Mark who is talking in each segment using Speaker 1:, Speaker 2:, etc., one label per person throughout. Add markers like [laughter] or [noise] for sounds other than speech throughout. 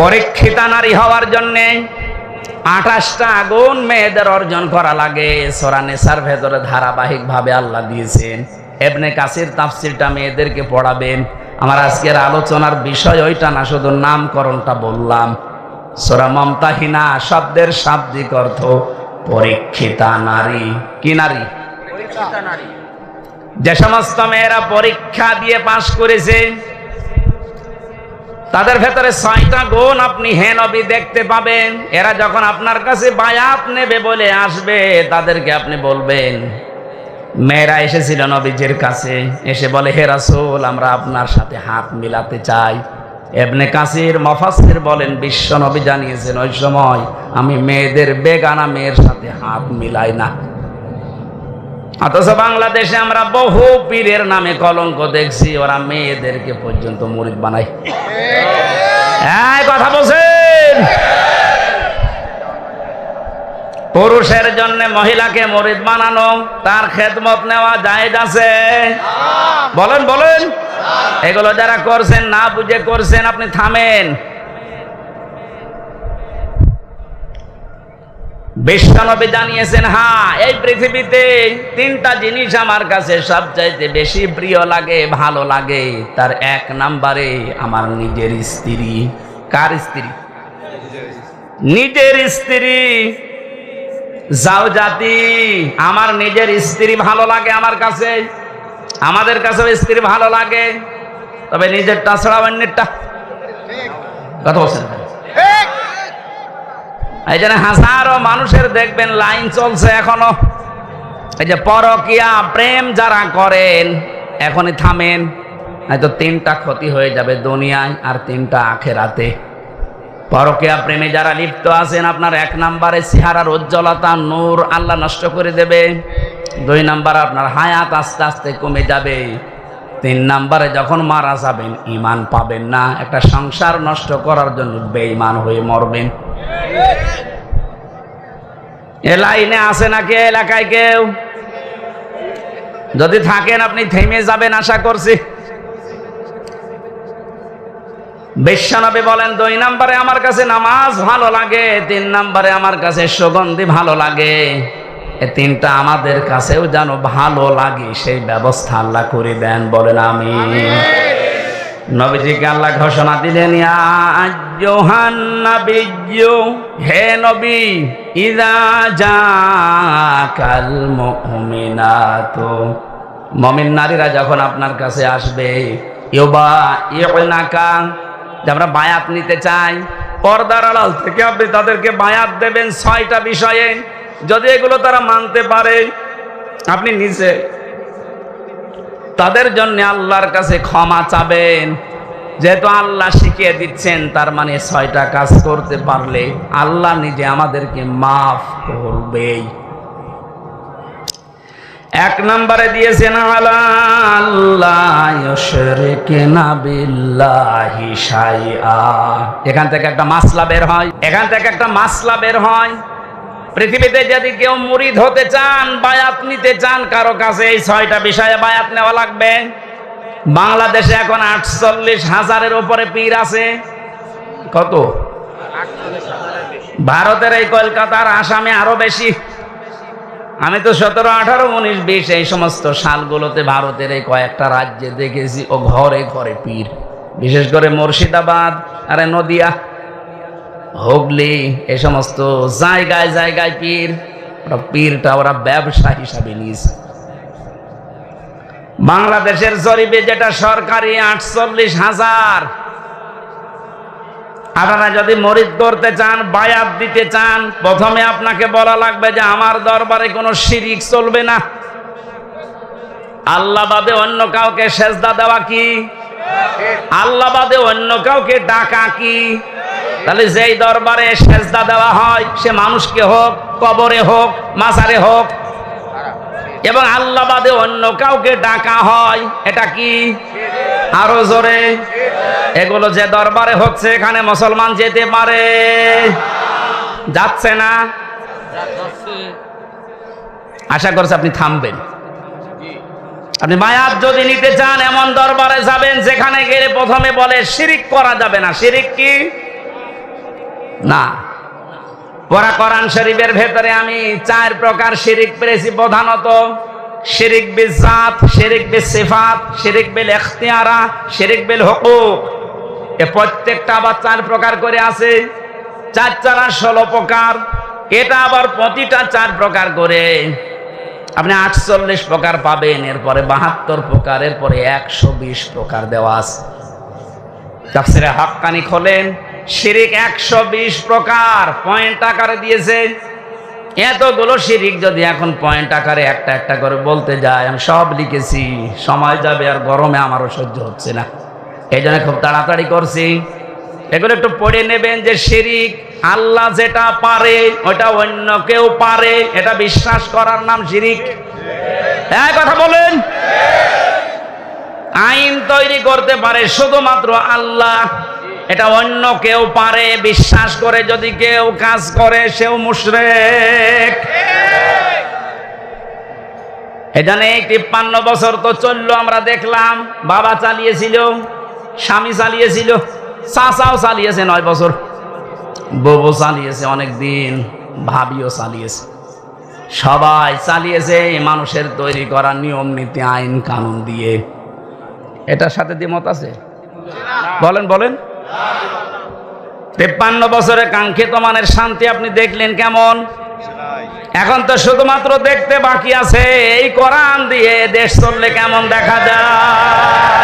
Speaker 1: পরীক্ষিতা নারী হওয়ার জন্যে আঠাশটা আগুন মেয়েদের অর্জন করা লাগে। সোরা নেশার ভেতরে ধারাবাহিক ভাবে আল্লাহ দিয়েছেন। এবনে কাসির তাফসিরটা মেয়েদেরকে পড়াবেন। আমার আজকের আলোচনার বিষয় ওইটা না শুধু নামকরণটা বললাম। সোরা মমতাহিনা শব্দের শাব্দিক অর্থ পরীক্ষিতা নারী কি নারী? যে সমস্ত মেয়েরা পরীক্ষা দিয়ে পাশ করেছে তাদের ভেতরে ছয়টা গুণ আপনি হে নবী দেখতে পাবেন। এরা যখন আপনার কাছে বায়াত নেবে বলে আসবে, তাদেরকে আপনি বলবেন, মেয়েরা এসেছিল নবীজির কাছে। এসে বলে, হে রাসূল, আমরা আপনার সাথে হাত মিলাতে চাই। এবনে কাসির মফাসির বলেন, বিশ্ব নবী জানিয়েছেন, ওই সময় আমি মেয়েদের বেগানা মেয়ের সাথে হাত মিলাই না। অথচ বাংলাদেশে আমরা বহু পীরের নামে কলঙ্ক দেখছি, ওরা মেয়েদেরকে পর্যন্ত মুরিদ বানায়। হ্যাঁ কথা বলছেন? পুরুষের জন্য মহিলাকে মরিদ বানানো, তার খেদমত নেওয়া জায়েজ আছে? বলেন বলেন। এগুলো যারা করছেন, না বুঝে করছেন, আপনি থামেন। বিশ্বনবী জানিয়েছেন হ্যাঁ এই পৃথিবীতে তিনটা জিনিস আমার কাছে সবচাইতে বেশি প্রিয় লাগে, ভালো লাগে। তার এক নাম্বারে আমার নিজের স্ত্রী। কার স্ত্রী? নিজের স্ত্রী। যাও জাতি, আমার নিজের স্ত্রী ভালো লাগে আমার কাছে। আমাদের কাছেও স্ত্রী ভালো লাগে। তবে নিজেরটা ছাড়া অন্যেরটা। কথা বলছেন? এই জন্য হাজারো মানুষের দেখবেন লাইন চলছে এখনও। এই যে পরকিয়া, প্রেম যারা করেন, এখনই থামেন, হয়তো তিনটা ক্ষতি হয়ে যাবে দুনিয়ায় আর তিনটা আখেরাতে। পরকিয়া, প্রেমে যারা লিপ্ত আছেন, আপনার এক নাম্বারে চেহারার উজ্জ্বলতা, নূর আল্লাহ নষ্ট করে দেবে। দুই নাম্বার আপনার হায়াত আস্তে আস্তে কমে যাবে। তিন নাম্বারে যখন মারা যাবেন ইমান পাবেন না। একটা সংসার নষ্ট করার জন্য বেঈমান হয়ে মরবেন। এ লাইনে আছে নাকি এলাকায় কেউ? যদি থাকেন আপনি থেমে যাবেন আশা করছি। বিশ্বনবী বলেন, দুই নম্বরে আমার কাছে নামাজ ভালো লাগে, তিন নম্বরে আমার কাছে সুগন্ধি ভালো লাগে। এ তিনটা আমাদের কাছেও যেন ভালো লাগে, সেই ব্যবস্থা আল্লাহ করে দেন। বলেন আমি নবীজিকে আল্লাহ ঘোষণা দিলেন হে নবী, ইযা জাকাল মুমিনাতু। মুমিন নারীরা যখন আপনার কাছে আসবে ইউবা ইউনাকা যে আমরা বায়াত নিতে চাই, পর্দার আড়াল থেকে আপনি তাদেরকে বায়াত দেবেন ছয়টা বিষয়ে। যদি এগুলো তারা মানতে পারে, আপনি নিজে তাদের জন্য আল্লাহর কাছে ক্ষমা চাবেন। যেহেতু আল্লাহ শিখিয়ে দিচ্ছেন, তার মানে ছয়টা কাজ করতে পারলে আল্লাহ নিজে আমাদেরকে মাফ করবেই। এক নম্বরে দিয়েছেন এখান থেকে একটা মাসলা বের হয়। এখান থেকে একটা মাসলা বের হয়। পৃথিবীতে যদি কেউ মুরিদ হতে চান, বায়াত নিতে চান, কারও কাছে এই ছয়টা বিষয়ে বায়াত নেওয়া লাগবে। বাংলাদেশে এখন আটচল্লিশ হাজারের উপরে পীর আছে। কত? ভারতের এই কলকাতার আসামে আরও বেশি। আমি তো সতেরো, আঠারো, উনিশ, বিশ, এই সমস্ত সালগুলোতে ভারতের এই কয়েকটা রাজ্যে দেখেছি ও ঘরে ঘরে পীর। বিশেষ করে মুর্শিদাবাদ, আরে নদিয়া হুগলি, এ সমস্ত জায়গায় জায়গায় পীর, ওরা পীরটা ওরা ব্যবসা হিসাবে নিয়েছে। বাংলাদেশের জরিপে যেটা সরকারি আটচল্লিশ হাজার, আপনারা যদি মরিদ করতে চান, বায়াত দিতে চান, প্রথমে আপনাকে বলা লাগবে যে আমার দরবারে কোনো শিরিক চলবে না। আল্লাহ বাদে অন্য কাউকে সেজদা দেওয়া কি? আল্লাহ বাদে অন্য কাউকে ডাকা কি? তাহলে যেই দরবারে সেজদা দেওয়া হয়, সে মানুষকে হোক, কবরে হোক, মাজারে হোক, এবং আল্লাহ বাদে অন্য কাউকে ডাকা হয়, এটা কি? আরও জোরে। এগুলো যে দরবারে হচ্ছে, এখানে মুসলমান যেতে পারে। যাচ্ছে না? আশা করছে আপনি থামবেন। আপনি মায়াত যদি নিতে চান, এমন দরবারে যাবেন, যেখানে গেলে প্রথমে বলে, শিরিক করা যাবে না। শিরিক কি? না। পরা কোরআন শরীফের ভেতরে আমি চার প্রকার শিরিক পেরেছি। প্রধানত শিরিক বিল জাত, শিরিক বিল সিফাত, শিরিক বিল ইখতিয়ারা, শিরিক বিল হুকুক। এ প্রত্যেকটা আবার চার প্রকার করে আছে। চার চারা ষোলো প্রকার। এটা আবার প্রতিটা চার প্রকার করে। আপনি আটচল্লিশ প্রকার পাবেন। এরপরে বাহাত্তর প্রকার, এরপরে একশো বিশ প্রকার দেওয়া আছে। তাফসিরে হাক্কানি খোলেন। শিরিক একশো বিশ প্রকার পয়েন্ট আকারে দিয়েছে। এতগুলো শিরিক যদি এখন পয়েন্ট আকারে একটা একটা করে বলতে যায়, আমি সব লিখেছি, সময় যাবে আর গরমে আমারও সহ্য হচ্ছে না। এই জন্য খুব তাড়াতাড়ি করছি। এগুলো একটু পড়ে নেবেন যে শিরিক আল্লাহ যেটা পারে, ওটা অন্য কেউ পারে, এটা বিশ্বাস করার নাম শিরিক। হ্যাঁ কথা বলেন। আইন তৈরি করতে পারে শুধুমাত্র আল্লাহ। এটা অন্য কেউ পারে, বিশ্বাস করে যদি কেউ কাজ করে, সেও মুশরেক। এখানে তিপ্পান্ন বছর তো চলল, আমরা দেখলাম, বাবা চালিয়েছিল, স্বামী চালিয়েছিল, চাচাও চালিয়েছে নয় বছর। বউ চালিয়েছে অনেক দিন ভাবিও চালিয়েছে। সবাই চালিয়েছে মানুষের তৈরি করা নিয়ম, নীতি, আইন, কানুন দিয়ে। এটার সাথে দ্বিমত আছে? বলেন বলেন। তেপ্পান্ন বছরে কাঙ্ক্ষিত মানের শান্তি আপনি দেখলেন কেমন? এখন তো শুধুমাত্র দেখতে বাকি আছে। এই কোরআন দিয়ে দেশ চললে কেমন দেখা যায়?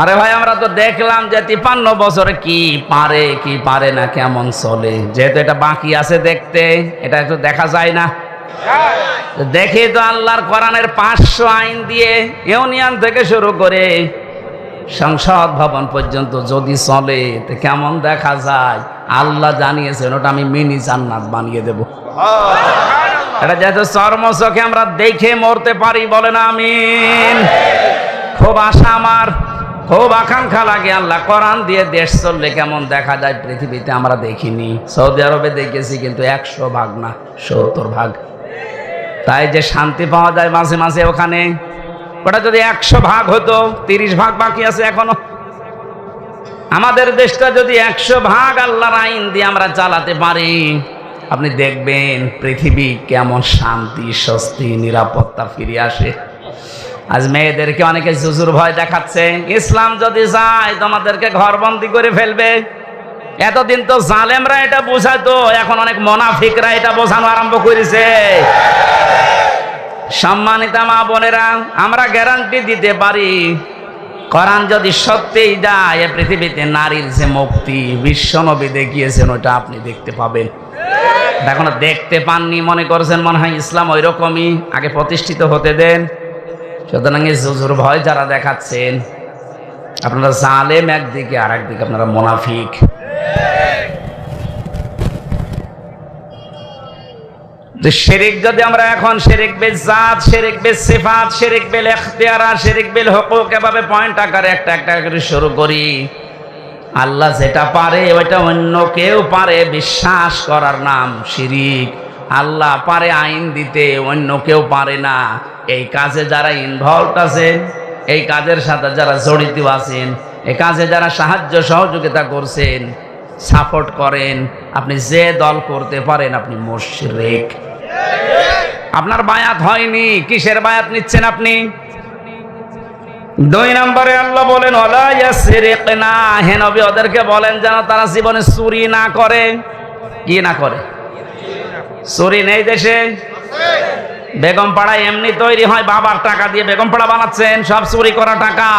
Speaker 1: আরে ভাই, আমরা তো দেখলাম যে তিপান্ন বছরে কি পারে কি পারে না, কেমন চলে। যেহেতু এটা বাকি আছে দেখতে, এটা একটু দেখা যায় না। দেখে তো আল্লাহর কোরআনের পাঁচশো আইন দিয়ে ইউনিয়ন থেকে শুরু করে সংসদ ভবন পর্যন্ত যদি চলে, তো কেমন দেখা যায়? আল্লাহ জানিয়েছেন, ওটা আমি মিনি জান্নাত বানিয়ে দেব। এটা যেহেতু চর্ম আমরা দেখে মরতে পারি, বলেন আমিন। খুব আশা আমার। খুব আকাঙ্ক্ষা লাগে, আল্লাহ কোরআন দিয়ে দেশ চললে কেমন দেখা যায় পৃথিবীতে আমরা দেখিনি। সৌদি আরবে দেখেছি কিন্তু একশো ভাগ না, সত্তর ভাগ। তাই যে শান্তি পাওয়া যায় মাঝে মাঝে ওখানে, ওটা যদি একশো ভাগ হতো, তিরিশ ভাগ বাকি আছে এখনও। আমাদের দেশটা যদি একশো ভাগ আল্লাহর আইন দিয়ে আমরা চালাতে পারি, আপনি দেখবেন পৃথিবী কেমন শান্তি, স্বস্তি, নিরাপত্তা ফিরে আসে। আজ মেয়েদেরকে অনেকে জুজুর ভয় দেখাচ্ছে। ইসলাম যদি যায়, তোমাদেরকে ঘরবন্দি করে ফেলবে। এতদিন তো জালেমরা এটা বোঝাতো, এখন অনেক মোনাফিকরা এটা বোঝানো আরম্ভ করেছে। সম্মানিতা মা বোনেরা, আমরা গ্যারান্টি দিতে পারি, কোরআন যদি সত্যিই যায়, এ পৃথিবীতে নারীর যে মুক্তি বিশ্বনবী দেখিয়েছেন, ওটা আপনি দেখতে পাবেন। এখনও দেখতে পাননি, মনে করছেন মনে হয় ইসলাম ওই রকমই আগে প্রতিষ্ঠিত হতে দেন। সুতরাং এই জুজুর ভয় যারা দেখাচ্ছেন, আপনারা জালেম একদিকে আর একদিকে আপনারা মোনাফিক। যদি আমরা এখন শেরিক বেল জাত, শেরিক বেল সিফাত বেল এখতিয়ারা বেল হকুক এভাবে পয়েন্ট আকারে একটা একটা করে শুরু করি। আল্লাহ যেটা পারে, ওইটা অন্য কেউ পারে, বিশ্বাস করার নাম শিরিক। আল্লাহ পারে আইন দিতে, অন্য কেউ পারে না। এই কাজে যারা ইনভলভ আছেন, এই কাজের সাথে যারা জড়িত আছেন, এই কাজে যারা সাহায্য সহযোগিতা করছেন সাপোর্ট করেন, আপনি যে দল করতে পারেন, আপনি মুশরিক। আপনার বায়াত হয়নি, কিসের বায়াত নিচ্ছেন আপনি? দুই নম্বরে আল্লাহ বলেন না হে নবী, ওদেরকে বলেন যেন তারা জীবনে চুরি না করে। কি না করে? চুরি নেই দেশে? বেগম পাড়া এমনি তৈরি হয়, বাবার টাকা দিয়ে বেগম পাড়া বানাচ্ছেন, সব চুরি করা টাকা।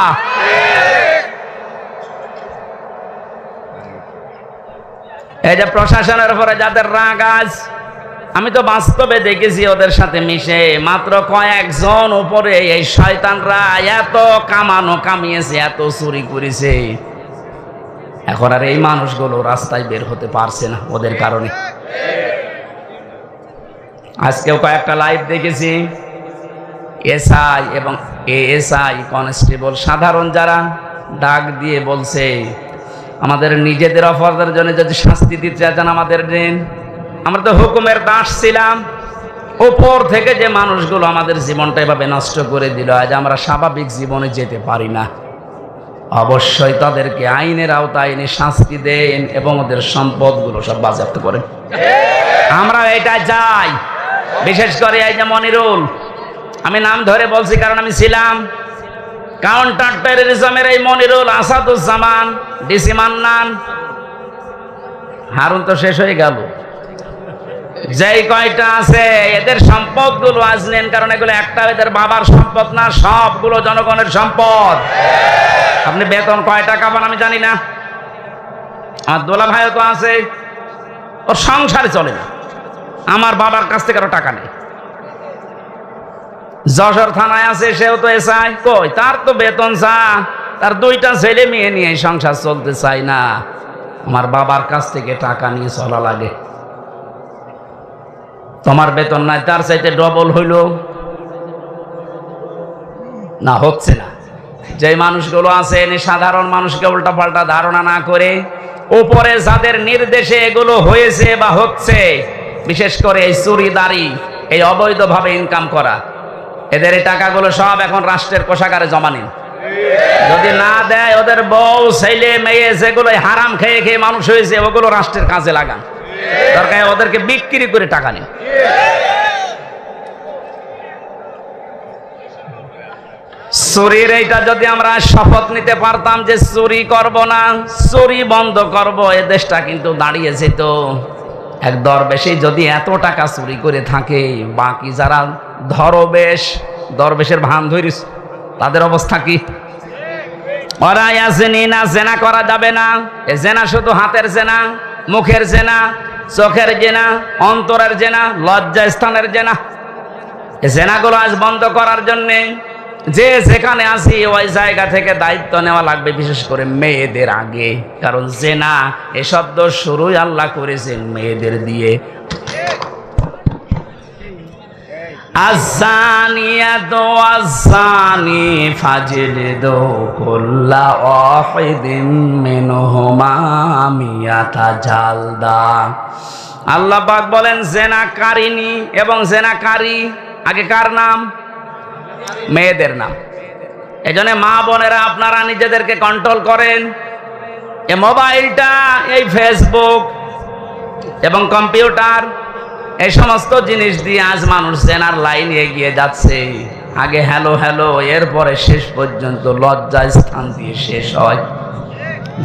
Speaker 1: এই যে প্রশাসনের উপরে যাদের রাগ আজ, আমি তো বাস্তবে দেখেছি ওদের সাথে মিশে, মাত্র কয়েকজন উপরে এই শয়তানরা এত কামানো কামিয়েছে, এত চুরি করেছে। এখন আর এই মানুষগুলো রাস্তায় বের হতে পারছে না ওদের কারণে। আজকেও কয়েকটা লাইভ দেখেছি। এসআই এবং এএসআই কনস্টেবল সাধারণ যারা ডাক দিয়ে বলছে, আমাদের নিজেদের অপরাধের জন্য যদি শাস্তি দিতে চান আমাদের দিন। আমরা তো হুকুমের দাস ছিলাম। ওপর থেকে যে মানুষগুলো আমাদের জীবনটা এভাবে নষ্ট করে দিল, আজ আমরা স্বাভাবিক জীবনে যেতে পারি না। অবশ্যই তাদেরকে আইনের আওতায় এনে শাস্তি দেন এবং ওদের সম্পদগুলো সব বাজেয়াপ্ত করেন। আমরা এটা যাই বিশেষ করে এই যে মনিরুল, আমি নাম ধরে বলছি কারণ আমি ছিলাম কাউন্টার টেরোরিজমের এই মনিরুল আসাদুজ্জামান, ডিসি মান্নান। হারুন তো শেষ হয়ে গেল। যেই কয়টা আছে, এদের সম্পদগুলো আজ নেন, কারণ এগুলো একটা এদের বাবার সম্পদ না, সবগুলো জনগণের সম্পদ। আপনি বেতন কয় টাকা পান আমি জানি না। আমার দোলা ভাইও তো আছে, ওর সংসারে চলে না। আমার বাবার কাছ থেকে আরও টাকা নেই যশোর থানায় আছে, সেও তো এসআই। কই? তার তো বেতন চা। তার দুইটা ছেলে মেয়ে নিয়ে সংসার চলতে চাই না। আমার বাবার কাছ থেকে টাকা নিয়ে চলা লাগে। তোমার বেতন নাই, তার চাইতে ডবল হইল। না, হচ্ছে না। যে মানুষগুলো আছে, এনে সাধারণ মানুষকে উল্টাপাল্টা ধারণা না করে, উপরে যাদের নির্দেশে এগুলো হয়েছে বা হচ্ছে বিশেষ করে এই চুরিদারি এই অবৈধভাবে ইনকাম করা, এদের এই টাকাগুলো সব এখন রাষ্ট্রের কোষাগারে জমা নিন। যদি না দেয়, ওদের বউ, ছেলে, মেয়ে যেগুলো হারাম খেয়ে খেয়ে মানুষ হয়েছে, ওগুলো রাষ্ট্রের কাজে লাগান। দরকার ওদেরকে বিক্রি করে টাকা নিন। চুরির এইটা যদি আমরা শপথ নিতে পারতাম যে চুরি করব না, চুরি বন্ধ করব, এ দেশটা কিন্তু দাঁড়িয়ে যেত। এক দরবেশে যদি এত টাকা চুরি করে থাকে, বাকি যারা ধরবেশ, দরবেশের ভান ধরিস তাদের অবস্থা কি? ওরা ইয়াসিনি না, জেনা করা যাবে না। এ জেনা শুধু হাতের জেনা, মুখের জেনা, চোখের জেনা, অন্তরের জেনা লজ্জা স্থানের জেনা। এই জেনাগুলো আজ বন্ধ করার জন্যে যে যেখানে আসি ওই জায়গা থেকে দায়িত্ব নেওয়া লাগবে, বিশেষ করে মেয়েদের আগে। কারণ জেনা, এ শব্দ শুরুই আল্লাহ করেছেন মেয়েদের দিয়ে। দো আল্লাহ পাক বলেন, জেনাকারিনী এবং জেনাকারী, আগে কার নাম? মেয়েদের নাম। এই জন্য মা বোনেরা আপনারা নিজেদেরকে কন্ট্রোল করেন। এই মোবাইলটা, এই ফেসবুক এবং কম্পিউটার এই সমস্ত জিনিস দিয়ে আজ মানুষ জেনার লাইন এগিয়ে যাচ্ছে। আগে হ্যালো হ্যালো এরপরে শেষ পর্যন্ত লজ্জা স্থান দিয়ে শেষ হয়।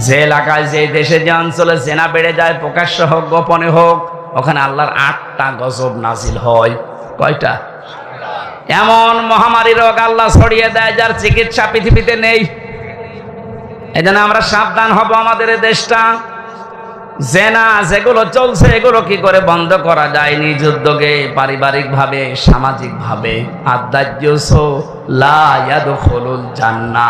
Speaker 1: যে এলাকায়, যে দেশে, যে অঞ্চলে জেনা বেড়ে যায়, প্রকাশ্য হোক, গোপনে হোক, ওখানে আল্লাহর আটটা গজব নাজিল হয়। কয়টা? এমন মহামারী রোগ আল্লাহ ছড়িয়ে দেয় যার চিকিৎসা পৃথিবীতে নেই। এই জন্য আমরা সাবধান হব আমাদের দেশটা। জেনা যেগুলো চলছে, এগুলো কি করে বন্ধ করা যায় নিজ উদ্যোগে পারিবারিক ভাবে সামাজিক ভাবে ইয়াদখুলুল জান্না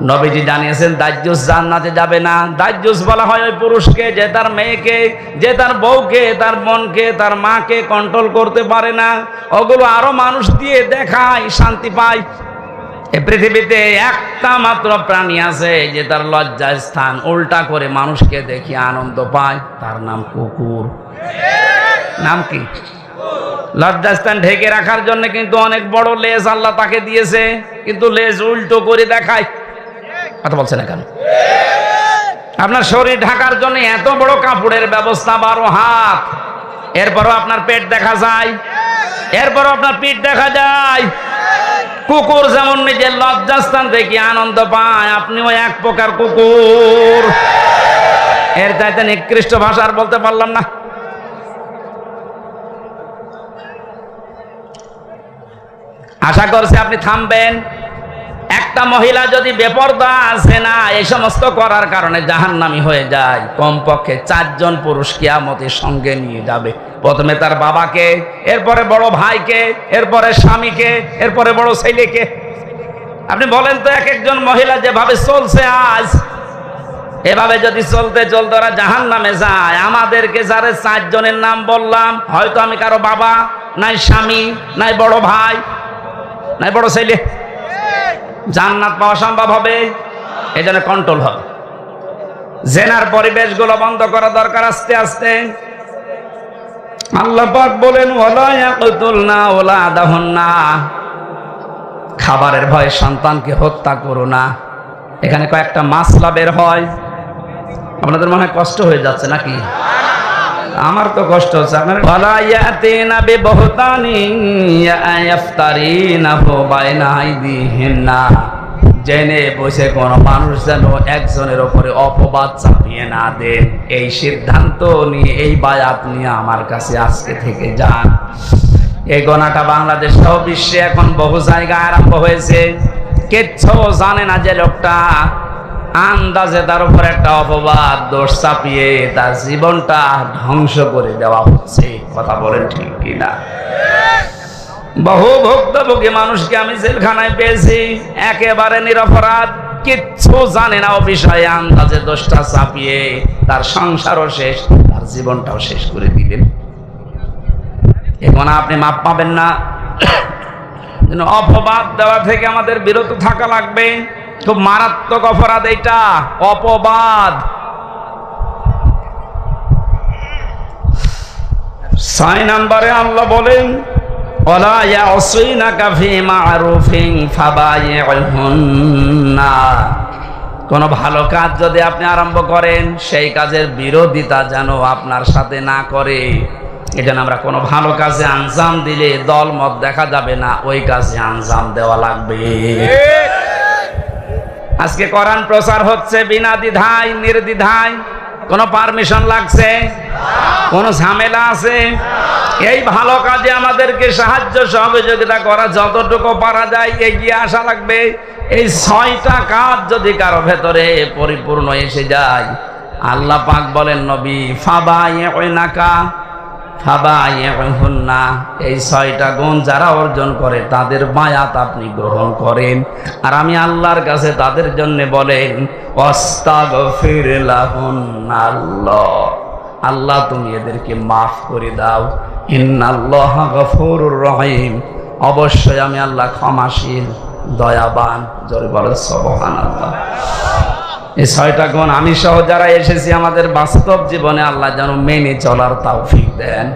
Speaker 1: নবীজি জানিয়েছেন, দাজ্জুস জান্নাতে যাবে না। দাজ্জুস বলা হয় ওই পুরুষকে যে তার মেয়েকে, যে তার বউকে, তার বোনকে, তার মাকে কন্ট্রোল করতে পারে না। ওগুলো আরও মানুষ দিয়ে দেখায়, শান্তি পায়। এ পৃথিবীতে একটা মাত্র প্রাণী আছে যে তার লজ্জা স্থান। উল্টা করে মানুষকে দেখি আনন্দ পায়। তার নাম কুকুর। নাম কি? লজ্জাস্থান ঢেকে রাখার জন্য কিন্তু অনেক বড় লেজ আল্লাহ তাকে দিয়েছে। কিন্তু লেজ উল্টো করে দেখায়। কথা বলছে না কেন? আপনার শরীর ঢাকার জন্য এত বড় কাপড়ের ব্যবস্থা, বারো হাত। এরপরও আপনার পেট দেখা যায়। এরপরও আপনার পিঠ দেখা যায়। কুকুর যেমন নিজের লজ্জাস্থান থেকে আনন্দ পায়, আপনিও এক প্রকার কুকুর। এর চাইতে নিকৃষ্ট ভাষা আর বলতে পারলাম না। আশা করছি আপনি থামবেন। একটা মহিলা যদি বেপরদা আছে না, এই সমস্ত করার কারণে জাহান্নামি হয়ে যায়। কমপক্ষে চারজন পুরুষ কিয়ামতের সঙ্গে নিয়ে যাবে। প্রথমে তার বাবাকে, এরপরে বড় ভাইকে, এরপরে স্বামীকে, এরপরে বড় ছেলেকে। আপনি বলেন তো এক একজন মহিলা যেভাবে চলছে আজ, এভাবে যদি চলতে চলতে ওরা জাহান নামে যায়। আমাদেরকে যারা চারজনের নাম বললাম, হয়তো আমি কারও বাবা, নাই স্বামী, নাই বড় ভাই, নাই বড় ছেলে। জান্নাত পাওয়া সম্ভব হবে? এই জন্য কন্ট্রোল হবে। জেনার পরিবেশগুলো বন্ধ করা দরকার আস্তে আস্তে। আল্লাহ পাক বলেন ওলা ওলা আদাহুন্না খাবারের ভয়ে সন্তানকে হত্যা করো না। এখানে কয়েকটা মাসলা বের হয়। আপনাদের মনে হয় কষ্ট হয়ে যাচ্ছে নাকি? আমার তো কষ্ট হচ্ছে জেনে বসে কোন মানুষ যেন একজনের ওপরে অপবাদ চাপিয়ে না দেন এই সিদ্ধান্ত নিয়ে, এই বায়াত নিয়ে আমার কাছে আজকে থেকে যান। এই গণাটা বাংলাদেশ সহ বিশ্বে এখন বহু জায়গায় আরম্ভ হয়েছে। কিচ্ছু জানে না যে লোকটা আন্দাজে তার উপর একটা অপবাদ, দোষ চাপিয়ে তার জীবনটা ধ্বংস করে দেওয়া হচ্ছে। কথা বলেন ঠিক কিনা? বহু ভুক্তভোগী মানুষকে আমি জেলখানায় পেয়েছি। একেবারে নিরপরাধ, কিচ্ছু জানে না ও বিষয়ে আন্দাজে দোষটা চাপিয়ে তার সংসারও শেষ, তার জীবনটাও শেষ করে দিলেন। এখন আপনি মাপ পাবেন না। [coughs] অপবাদ দেওয়া থেকে আমাদের বিরত থাকা লাগবে। খুব মারাত্মক অপরাধ এটা অপবাদ। কোন ভালো কাজ যদি আপনি আরম্ভ করেন, সেই কাজের বিরোধিতা যেন আপনার সাথে না করে। এজন্য আমরা কোনো ভালো কাজে আঞ্জাম দিলে দল মত দেখা যাবে না, ওই কাজে আঞ্জাম দেওয়া লাগবে। আজকে কোরআন প্রচার হচ্ছে বিনা দ্বিধায়, নির্দ্বিধায়। কোনো পারমিশন লাগছে? কোনো ঝামেলা আছে? এই ভালো কাজে আমাদেরকে সাহায্য, সহযোগিতা করা যতটুকু পারা যায় এগিয়ে আসা লাগবে। এই ছয়টা কাজ যদি কারও ভেতরে পরিপূর্ণ এসে যায়, আল্লাহ পাক বলেন, নবী ফাবা ওই নাকা এই ছয়টা গুণ যারা অর্জন করে, তাদের মায়াত আপনি গ্রহণ করেন। আর আমি আল্লাহর কাছে তাদের জন্য বলেন আল্লাহ। আল্লাহ, তুমি এদেরকে মাফ করে দাও। ইন্নাল্লাহ রহিম। অবশ্যই আমি আল্লাহ ক্ষমাশীল, দয়াবান, জোরে বলে সবহান আল্লাহ এই ছয়টা গুণ আমি সহ যারা এসেছি আমাদের বাস্তব জীবনে আল্লাহ যেন মেনে চলার তাও দেন।